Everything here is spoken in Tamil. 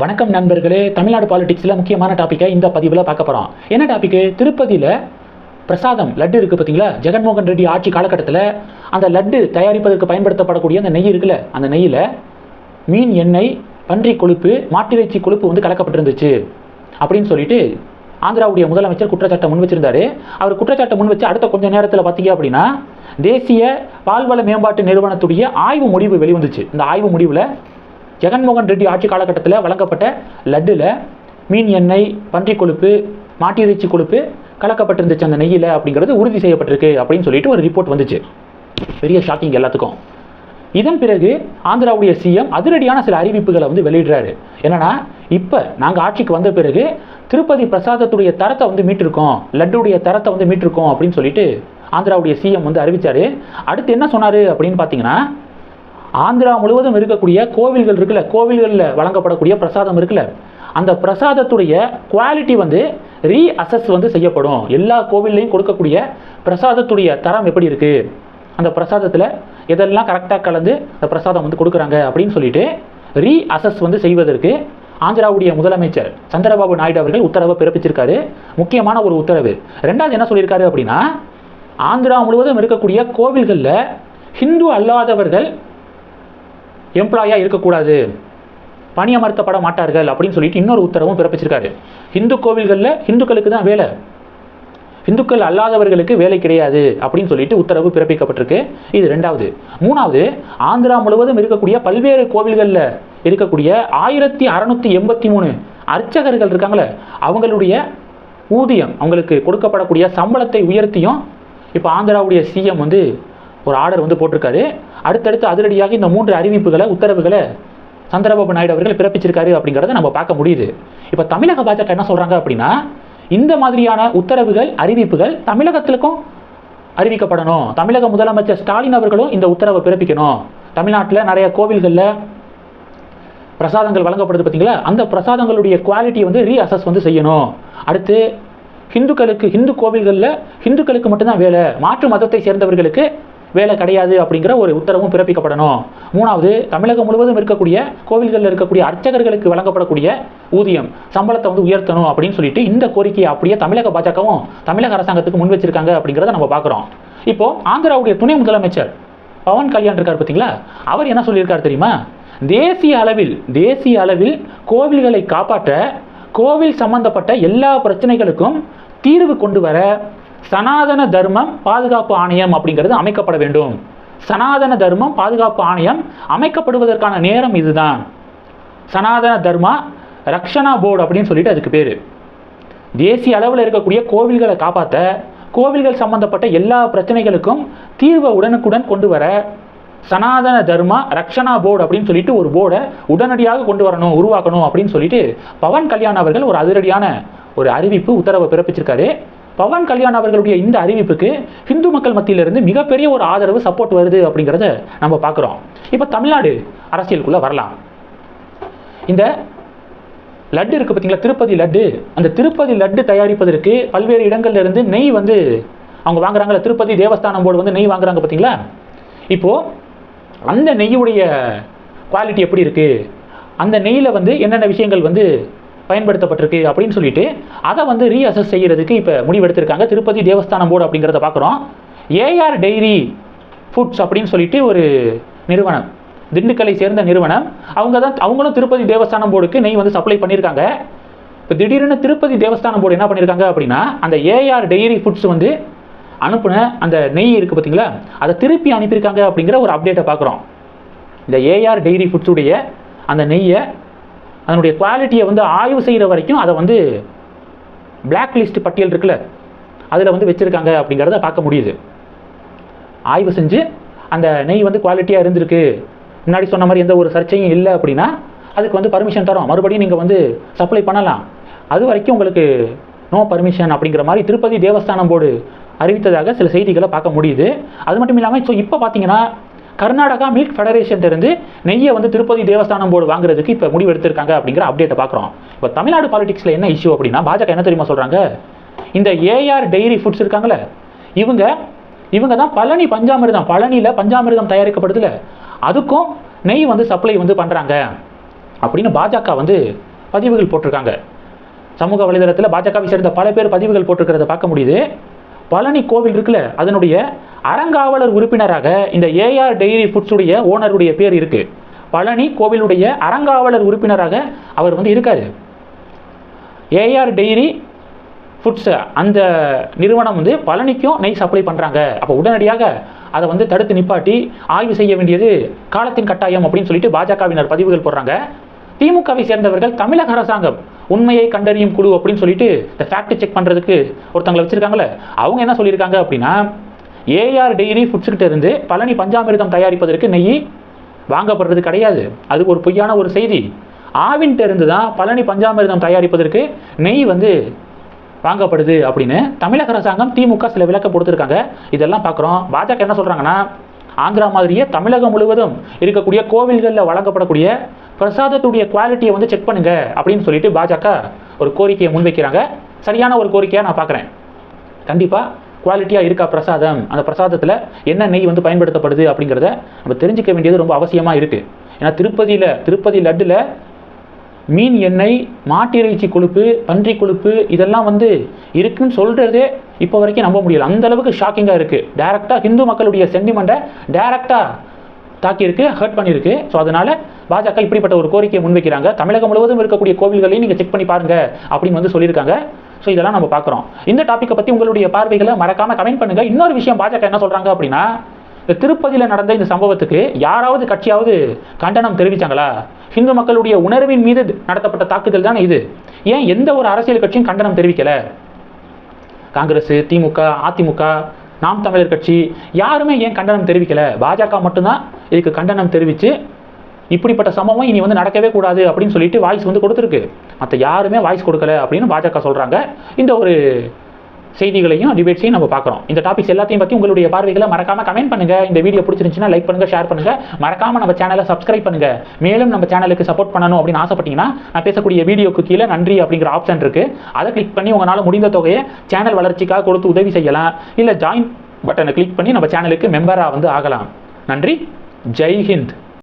வணக்கம் நண்பர்களே. தமிழ்நாடு பாலிடிக்ஸில் முக்கியமான டாப்பிக்கை இந்த பதிவில் பார்க்க போகிறோம் என்ன டாப்பிக்கு திருப்பதியில் பிரசாதம் லட்டு இருக்குது பார்த்தீங்களா? ஜெகன்மோகன் ரெட்டி ஆட்சி காலகட்டத்தில் அந்த லட்டு தயாரிப்பதற்கு பயன்படுத்தப்படக்கூடிய அந்த நெய் இருக்குல்ல அந்த நெய்யில் மீன் எண்ணெய் பன்றி கொழுப்பு மாட்டிறைச்சி கொழுப்பு வந்து கலக்கப்பட்டிருந்துச்சு அப்படின்னு சொல்லிட்டு ஆந்திராவுடைய முதலமைச்சர் குற்றச்சாட்டை முன் வச்சிருந்தாரு. அவர் குற்றச்சாட்டை முன் வச்சு அடுத்த கொஞ்ச நேரத்தில் பார்த்தீங்க அப்படின்னா தேசிய பால்வள மேம்பாட்டு நிறுவனத்துடைய ஆய்வு முடிவு வெளிவந்துச்சு. இந்த ஆய்வு முடிவில் ஜெகன்மோகன் ரெட்டி ஆட்சி காலகட்டத்தில் வழங்கப்பட்ட லட்டில் மீன் எண்ணெய் பன்றி கொழுப்பு மாட்டிறைச்சி கொழுப்பு கலக்கப்பட்டிருந்துச்சு அந்த நெய்யில் அப்படிங்கிறது உறுதி செய்யப்பட்டிருக்கு அப்படின்னு சொல்லிட்டு ஒரு ரிப்போர்ட் வந்துச்சு. பெரிய ஷாக்கிங் எல்லாத்துக்கும். இதன் பிறகு ஆந்திராவுடைய சிஎம் அதிரடியான சில அறிவிப்புகளை வந்து வெளியிடுறாரு. என்னன்னா இப்போ நாங்கள் ஆட்சிக்கு வந்த பிறகு திருப்பதி பிரசாதத்துடைய தரத்தை வந்து மீட்டிருக்கோம் லட்டுடைய தரத்தை வந்து மீட்டிருக்கோம் அப்படின்னு சொல்லிட்டு ஆந்திராவுடைய சிஎம் வந்து அறிவித்தார் அடுத்து என்ன சொன்னார் அப்படின்னு பார்த்தீங்கன்னா ஆந்திரா முழுவதும் இருக்கக்கூடிய கோவில்கள் இருக்குல்ல கோவில்களில் வழங்கப்படக்கூடிய பிரசாதம் இருக்குல்ல அந்த பிரசாதத்துடைய குவாலிட்டி வந்து ரீ அசஸ் வந்து செய்யப்படும். எல்லா கோவில்லையும் கொடுக்கக்கூடிய பிரசாதத்துடைய தரம் எப்படி இருக்கு? அந்த பிரசாதத்தில் எதெல்லாம் கரெக்டாக கலந்து அந்த பிரசாதம் வந்து கொடுக்குறாங்க அப்படின்னு சொல்லிட்டு ரீ அசஸ் வந்து செய்வதற்கு ஆந்திராவுடைய முதலமைச்சர் சந்திரபாபு நாயுடு அவர்கள் உத்தரவை பிறப்பிச்சிருக்காரு. முக்கியமான ஒரு உத்தரவு. ரெண்டாவது என்ன சொல்லியிருக்காரு அப்படின்னா ஆந்திரா முழுவதும் இருக்கக்கூடிய கோவில்களில் ஹிந்து அல்லாதவர்கள் எம்ப்ளாயாக இருக்கக்கூடாது. பணியமர்த்தப்பட மாட்டார்கள் அப்படின்னு சொல்லிட்டு இன்னொரு உத்தரவும் பிறப்பிச்சிருக்காரு. இந்து கோவில்களில் இந்துக்களுக்கு தான் வேலை. இந்துக்கள் அல்லாதவர்களுக்கு வேலை கிடையாது அப்படின்னு சொல்லிட்டு உத்தரவு பிறப்பிக்கப்பட்டிருக்கு. இது ரெண்டாவது. மூணாவது ஆந்திரா முழுவதும் இருக்கக்கூடிய பல்வேறு கோவில்களில் இருக்கக்கூடிய ஆயிரத்தி அறநூற்றி எண்பத்தி மூணு அர்ச்சகர்கள் இருக்காங்களே அவங்களுடைய ஊதியம் அவங்களுக்கு கொடுக்கப்படக்கூடிய சம்பளத்தை உயர்த்தியும் இப்போ ஆந்திராவுடைய சிஎம் வந்து ஒரு ஆர்டர் வந்து போட்டிருக்காரு. அடுத்தடுத்து அதிரடியாக இந்த மூன்று அறிவிப்புகளை உத்தரவுகளை சந்திரபாபு நாயுடு அவர்கள் பிறப்பிச்சிருக்காரு அப்படிங்கிறத நம்ம பார்க்க முடியுது. இப்போ தமிழக பாஜக என்ன சொல்கிறாங்க அப்படின்னா இந்த மாதிரியான உத்தரவுகள் அறிவிப்புகள் தமிழகத்திற்கும் அறிவிக்கப்படணும். தமிழக முதலமைச்சர் ஸ்டாலின் அவர்களும் இந்த உத்தரவை பிறப்பிக்கணும். தமிழ்நாட்டில் நிறைய கோவில்களில் பிரசாதங்கள் வழங்கப்படுது பார்த்தீங்களா அந்த பிரசாதங்களுடைய குவாலிட்டியை வந்து ரீ அசஸ் வந்து செய்யணும். அடுத்து ஹிந்துக்களுக்கு ஹிந்து கோவில்களில் ஹிந்துக்களுக்கு மட்டும்தான் வேலை. மாற்று மதத்தை சேர்ந்தவர்களுக்கு வேலை கிடையாது அப்படிங்கிற ஒரு உத்தரவும் பிறப்பிக்கப்படணும். மூணாவது தமிழகம் முழுவதும் இருக்கக்கூடிய கோவில்களில் இருக்கக்கூடிய அர்ச்சகர்களுக்கு வழங்கப்படக்கூடிய ஊதியம் சம்பளத்தை வந்து உயர்த்தணும் அப்படின்னு சொல்லிட்டு இந்த கோரிக்கையை அப்படியே தமிழக பாஜகவும் தமிழக அரசாங்கத்துக்கு முன் வச்சிருக்காங்க அப்படிங்கிறத நம்ம பார்க்குறோம். இப்போ ஆந்திராவுடைய துணை முதலமைச்சர் பவன் கல்யாண் இருக்கார் பார்த்தீங்களா? அவர் என்ன சொல்லியிருக்கார் தெரியுமா? தேசிய அளவில் தேசிய அளவில் கோவில்களை காப்பாற்ற கோவில் சம்பந்தப்பட்ட எல்லா பிரச்சனைகளுக்கும் தீர்வு கொண்டு வர சனாதன தர்மம் பாதுகாப்பு ஆணையம் அப்படிங்கிறது அமைக்கப்பட வேண்டும். சனாதன தர்மம் பாதுகாப்பு ஆணையம் அமைக்கப்படுவதற்கான நேரம் இதுதான். சனாதன தர்மா ரக்ஷனா போர்டு அப்படின்னு சொல்லிட்டு அதுக்கு பேர். தேசிய அளவில் இருக்கக்கூடிய கோவில்களை காப்பாற்ற கோவில்கள் சம்பந்தப்பட்ட எல்லா பிரச்சனைகளுக்கும் தீர்வை உடனுக்குடன் கொண்டு வர சனாதன தர்மா ரக்ஷனா போர்டு அப்படின்னு சொல்லிட்டு ஒரு போர்டை உடனடியாக கொண்டு வரணும் உருவாக்கணும் அப்படின்னு சொல்லிட்டு பவன் கல்யாண் அவர்கள் ஒரு அதிரடியான ஒரு அறிவிப்பு உத்தரவை பிறப்பிச்சிருக்காரு. பவன் கல்யாண் அவர்களுடைய இந்த அறிவிப்புக்கு ஹிந்து மக்கள் மத்தியிலிருந்து மிகப்பெரிய ஒரு ஆதரவு சப்போர்ட் வருது அப்படிங்கிறத நம்ம பார்க்குறோம். இப்போ தமிழ்நாடு அரசியலுக்குள்ளே வரலாம். இந்த லட்டு இருக்குது பார்த்தீங்களா திருப்பதி லட்டு. அந்த திருப்பதி லட்டு தயாரிப்பதற்கு பல்வேறு இடங்கள்லேருந்து நெய் வந்து அவங்க வாங்குறாங்கல்ல திருப்பதி தேவஸ்தானம் போர்டு வந்து நெய் வாங்குறாங்க பார்த்தீங்களா இப்போது அந்த நெய்யுடைய குவாலிட்டி எப்படி இருக்குது அந்த நெய்யில் வந்து என்னென்ன விஷயங்கள் வந்து பயன்படுத்தப்பட்டிருக்கு அப்படின்னு சொல்லிட்டு அதை வந்து ரீஅசஸ் செய்கிறதுக்கு இப்போ முடிவெடுத்திருக்காங்க. திருப்பதி தேவஸ்தானம் போர்டு அப்படிங்கிறத பார்க்குறோம். ஏஆர் டெய்ரி ஃபுட்ஸ் அப்படின்னு சொல்லிட்டு ஒரு நிறுவனம். திண்டுக்கலை சேர்ந்த நிறுவனம். அவங்க தான் அவங்களும் திருப்பதி தேவஸ்தானம் போர்டுக்கு நெய் வந்து சப்ளை பண்ணியிருக்காங்க. இப்போ திடீர்னு திருப்பதி தேவஸ்தானம் போர்டு என்ன பண்ணியிருக்காங்க அப்படின்னா அந்த ஏஆர் டெய்ரி ஃபுட்ஸ் வந்து அனுப்புன அந்த நெய் இருக்குது பார்த்தீங்களா அதை திருப்பி அனுப்பியிருக்காங்க அப்படிங்கிற ஒரு அப்டேட்டை பார்க்குறோம். இந்த ஏஆர் டெய்ரி ஃபுட்ஸுடைய அந்த நெய்யை அதனுடைய குவாலிட்டியை வந்து ஆய்வு செய்கிற வரைக்கும் அதை வந்து பிளாக் லிஸ்ட் பட்டியல் இருக்குல்ல அதில் வந்து வச்சுருக்காங்க அப்படிங்கிறத பார்க்க முடியுது. ஆய்வு செஞ்சு அந்த நெய் வந்து குவாலிட்டியாக இருந்திருக்கு. முன்னாடி சொன்ன மாதிரி எந்த ஒரு சர்ச்சையும் இல்லை அப்படின்னா அதுக்கு வந்து பர்மிஷன் தரோம். மறுபடியும் நீங்கள் வந்து சப்ளை பண்ணலாம். அது வரைக்கும் உங்களுக்கு நோ பர்மிஷன் அப்படிங்கிற மாதிரி திருப்பதி தேவஸ்தானம் போர்டு அறிவித்ததாக சில செய்திகளை பார்க்க முடியுது. அது மட்டும் இல்லாமல் ஸோ இப்போ பார்த்தீங்கன்னா கர்நாடகா மில்க் ஃபெடரேஷன் இருந்து நெய்யை வந்து திருப்பதி தேவஸ்தானம் போர்டு வாங்குறதுக்கு இப்போ முடிவு எடுத்திருக்காங்க அப்படிங்கிற அப்டேட்டை பார்க்குறோம் இப்போ தமிழ்நாடு பாலிடிக்ஸில் என்ன இஷ்யூ அப்படின்னா பாஜக என்ன தெரியுமா சொல்கிறாங்க இந்த ஏஆர் டெய்ரி ஃபுட்ஸ் இருக்காங்களே இவங்க இவங்க தான் பழனி பஞ்சாமிர்தம் பழனியில் பஞ்சாமிர்தம் தயாரிக்கப்படுதுல அதுக்கும் நெய் வந்து சப்ளை வந்து பண்ணுறாங்க அப்படின்னு பாஜக வந்து பதிவுகள் போட்டிருக்காங்க. சமூக வலைதளத்தில் பாஜகவை சேர்ந்த பல பேர் பதிவுகள் போட்டிருக்கிறத பார்க்க முடியுது. பழனி கோவில் இருக்குல்ல அதனுடைய அறங்காவலர் உறுப்பினராக இந்த ஏஆர் டெய்ரி ஃபுட்ஸுடைய ஓனருடைய பேர் இருக்கு. பழனி கோவிலுடைய அறங்காவலர் உறுப்பினராக அவர் வந்து இருக்கார். ஏஆர் டெய்ரி ஃபுட்ஸ் அந்த நிறுவனம் வந்து பழனிக்கும் நெய் சப்ளை பண்ணுறாங்க அப்போ உடனடியாக அதை வந்து தடுத்து நிப்பாட்டி ஆய்வு செய்ய வேண்டியது காலத்தின் கட்டாயம் அப்படின்னு சொல்லிட்டு பாஜகவினர் பதிவுகள் போடுறாங்க. திமுகவை சேர்ந்தவர்கள் தமிழக அரசாங்கம் உண்மையை கண்டறியும் குழு அப்படின்னு சொல்லிட்டு இந்த ஃபேக்ட் செக் பண்ணுறதுக்கு ஒருத்தங்களை வச்சுருக்காங்களே அவங்க என்ன சொல்லியிருக்காங்க அப்படின்னா ஏஆர் டெய்ரி ஃபுட்ஸ்கிட்ட இருந்து பழனி பஞ்சாமிர்தம் தயாரிப்பதற்கு நெய் வாங்கப்படுறது கிடையாது. அது ஒரு பொய்யான ஒரு செய்தி. ஆவின்கிட்ட இருந்து தான் பழனி பஞ்சாமிர்தம் தயாரிப்பதற்கு நெய் வந்து வாங்கப்படுது அப்படின்னு தமிழக அரசாங்கம் திமுக சில விளக்கம் கொடுத்துருக்காங்க. இதெல்லாம் பார்க்குறோம். பாஜக என்ன சொல்கிறாங்கன்னா ஆந்திரா மாதிரியே தமிழகம் முழுவதும் இருக்கக்கூடிய கோவில்களில் வழங்கப்படக்கூடிய பிரசாதத்துடைய குவாலிட்டியை வந்து செக் பண்ணுங்க அப்படின்னு சொல்லிட்டு பாஜக ஒரு கோரிக்கையை முன்வைக்கிறாங்க. சரியான ஒரு கோரிக்கையாக நான் பார்க்குறேன். கண்டிப்பாக குவாலிட்டியாக இருக்கா பிரசாதம்? அந்த பிரசாதத்தில் என்ன நெய் வந்து பயன்படுத்தப்படுது அப்படிங்கிறத நம்ம தெரிஞ்சுக்க வேண்டியது ரொம்ப அவசியமாக இருக்குது ஏன்னா திருப்பதியில் திருப்பதி லட்டில் மீன் எண்ணெய் மாட்டிறைச்சி கொழுப்பு பன்றி கொழுப்பு இதெல்லாம் வந்து இருக்குன்னு சொல்கிறதே இப்போ வரைக்கும் நம்ப முடியல. அந்த அளவுக்கு ஷாக்கிங்காக இருக்குது டேரெக்டாக ஹிந்து மக்களுடைய சென்டிமெண்ட்டை டேரெக்டாக தாக்கியிருக்கு ஹர்ட் பண்ணியிருக்கு. ஸோ அதனால் பாஜக இப்படிப்பட்ட ஒரு கோரிக்கையை முன்வைக்கிறாங்க. தமிழகம் முழுவதும் இருக்கக்கூடிய கோவில்களையும் நீங்கள் செக் பண்ணி பாருங்கள் அப்படின்னு வந்து சொல்லியிருக்காங்க. ஸோ இதெல்லாம் நம்ம பார்க்குறோம். இந்த டாப்பிக்கை பற்றி உங்களுடைய பார்வைகளை மறக்காமல் கமெண்ட் பண்ணுங்கள் இன்னொரு விஷயம் பாஜக என்ன சொல்கிறாங்க அப்படின்னா இந்த திருப்பதியில் நடந்த இந்த சம்பவத்துக்கு யாராவது கட்சியாவது கண்டனம் தெரிவித்தாங்களா ஹிந்து மக்களுடைய உணர்வின் மீது நடத்தப்பட்ட தாக்குதல் தானே இது. ஏன் எந்த ஒரு அரசியல் கட்சியும் கண்டனம் தெரிவிக்கலை? காங்கிரஸ் திமுக அதிமுக நாம் தமிழர் கட்சி யாருமே ஏன் கண்டனம் தெரிவிக்கலை? பாஜக மட்டும்தான் இதுக்கு கண்டனம் தெரிவித்து இப்படிப்பட்ட சம்பவம் இனி வந்து நடக்கவே கூடாது அப்படின்னு சொல்லிட்டு வாய்ஸ் வந்து கொடுத்துருக்கு. மற்ற யாருமே வாய்ஸ் கொடுக்கல அப்படின்னு பாஜக சொல்கிறாங்க இந்த ஒரு செய்திகளையும் டிபேட்ஸையும் நம்ம பார்க்குறோம். இந்த டாபிக்ஸ் எல்லாத்தையும் பற்றி உங்களுடைய பார்வைகளை மறக்காமல் கமெண்ட் பண்ணுங்கள் இந்த வீடியோ பிடிச்சிருந்துச்சுன்னா லைக் பண்ணுங்கள் ஷேர் பண்ணுங்கள் மறக்காமல் நம்ம சேனலை சப்ஸ்கிரைப் பண்ணுங்கள் மேலும் நம்ம சேனலுக்கு சப்போர்ட் பண்ணணும் அப்படின்னு ஆசைப்பட்டீங்கன்னா நான் பேசக்கூடிய வீடியோக்கு கீழே நன்றி அப்படிங்கிற ஆப்ஷன் இருக்குது அதை கிளிக் பண்ணி உங்களால் முடிந்த தொகையை சேனல் வளர்ச்சிக்காக கொடுத்து உதவி செய்யலாம். இல்லை ஜாயின் பட்டனை கிளிக் பண்ணி நம்ம சேனலுக்கு மெம்பராக வந்து ஆகலாம். நன்றி. ஜெய் ஹிந்த்.